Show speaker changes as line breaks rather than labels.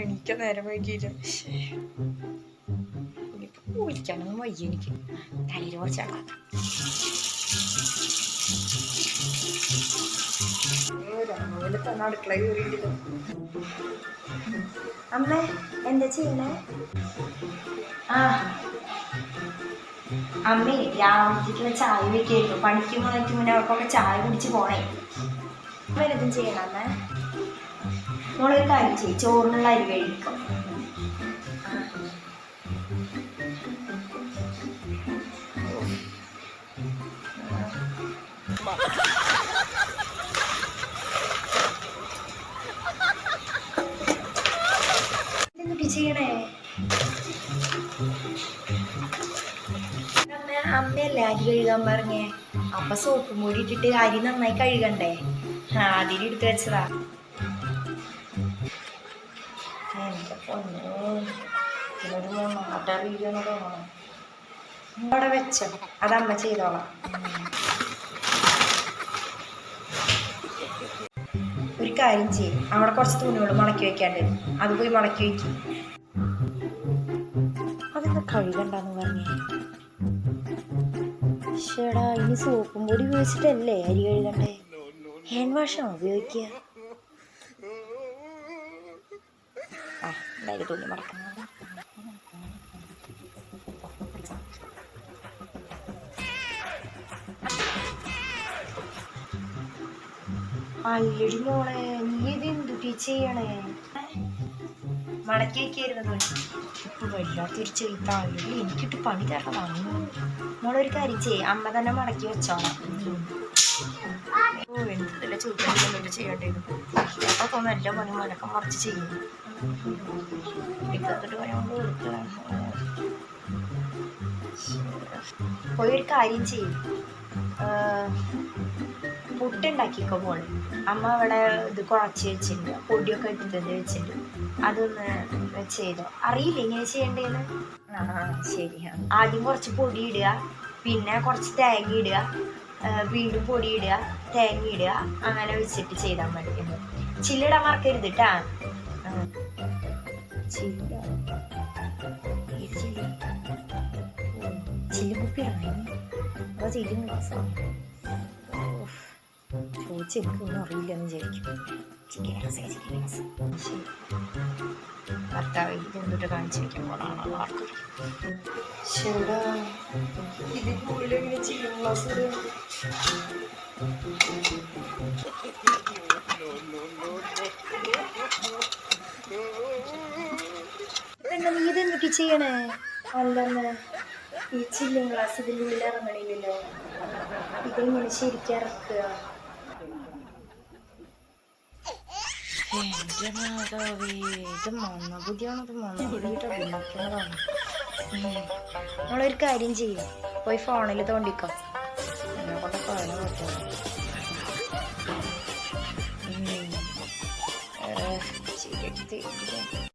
എണീക്കാൻ നേരം വൈകിയില്ല. വിളിക്കാനൊന്നും വയ്യ എനിക്ക്. തലയിൽ
അമ്മ എന്താ ചെയ്യണേ? ആ. അമ്മേ രാവിലത്തേക്കുള്ള ചായ വെക്കായിരുന്നു. പണിക്ക് പോയിട്ട് മുന്നേ അവർക്കൊക്കെ ചായ കുടിച്ച് പോണേ. അമ്മ എന്തും ചെയ്യണം അമ്മ. നമ്മളൊരു കാര്യം ചെയ്യും. ചോറിനുള്ള അരി കഴിക്കും. അമ്മയല്ലേ അരി കഴുകാൻ പറഞ്ഞേ? അപ്പൊ സോപ്പ് മൂടി ഇട്ടിട്ട് അരി നന്നായി കഴുകണ്ടേ? അതിലെടുത്ത് വെച്ചതാ. അവിടെ വെച്ച അതമ്മ ചെയ്തോളാം ഒരു കാര്യം ചെയ്യും അവിടെ കുറച്ച് തുണികൾ മടക്കി വെക്കാണ്ട് അത് പോയി മടക്കി വെക്കും
അതൊക്കെ കഴുകണ്ടെന്ന് പറഞ്ഞേ ഷേടാ ഇനി സോപ്പും പൊടി ഉപയോഗിച്ചിട്ടല്ലേ അരി കഴുകണ്ടേ ഹാൻഡ് വാഷാണോ ഉപയോഗിക്കുക? ആ ബാഗ് തുണി മറക്കണം
അയ്യടി മോളെ നീ ഇത് എന്തുട്ടി ചെയ്യണേ? മടക്കി
ഇപ്പൊ വല്ലാത്തൊരു ചെയ്താളി എനിക്കിട്ട് പണി തരണം.
മോളൊരു കാര്യം ചെയ്യ്. അമ്മ തന്നെ മടക്കി വെച്ചോളാം.
ഓ എന്തില്ല ചോദിക്കാണ്ടില്ല ചെയ്യണ്ടേന്ന് അപ്പൊ തോന്നുന്നു എല്ലാ പണി മലക്കം മറിച്ച് ചെയ്യുന്നു ഇപ്പൊ എന്നിട്ട് പണി കൊണ്ട്
പോയി ഒരു കാര്യം ചെയ്യും. പുട്ടുണ്ടാക്കിക്കോ മോൾ. അമ്മ അവിടെ ഇത് കുഴച്ച് വെച്ചിട്ടുണ്ട്. പൊടിയൊക്കെ എടുത്തത് വെച്ചിട്ടുണ്ട്. അതൊന്ന് ചെയ്തോ. അറിയില്ല ഇങ്ങനെ ചെയ്യണ്ടേന്ന്?
ആ ശരി.
ആദ്യം കുറച്ച് പൊടി ഇടുക. പിന്നെ കുറച്ച് തേങ്ങ ഇടുക. വീണ്ടും പൊടിയിടുക തേങ്ങ ഇടുക അങ്ങനെ വെച്ചിട്ട് ചെയ്താൽ മതി. ചില്ലിടാൻ മറക്കരുത് കേട്ടാ
ചില്ല അറിയില്ല എന്ന് വിചാരിക്കും ചിക്കൻ ചിക്കൻ ഭർത്താവ് കാണിച്ചു വെക്കാൻ ആർക്കും
എന്നാ നീ ഇതെന്തൊക്കെ ചെയ്യണേ? അല്ലെന്ന്. ഈ ചില്ലും ഗ്ലാസ് ഇതിന്റെ ഉള്ളിൽ ഇറങ്ങണില്ലല്ലോ. ഇതെങ്ങനെ ശരിക്കും ഇറക്കുക?
എന്റെ മാതാവേ ഇത് മന്നബുദ്ധിയാണോ ഇത് മന്നബുദ്ധിയിട്ട് ഉണ്ടാക്കുന്നതാണ്
നമ്മളൊരു കാര്യം ചെയ്യും. പോയി ഫോണിൽ തോണ്ടിക്കോ.
Thank you.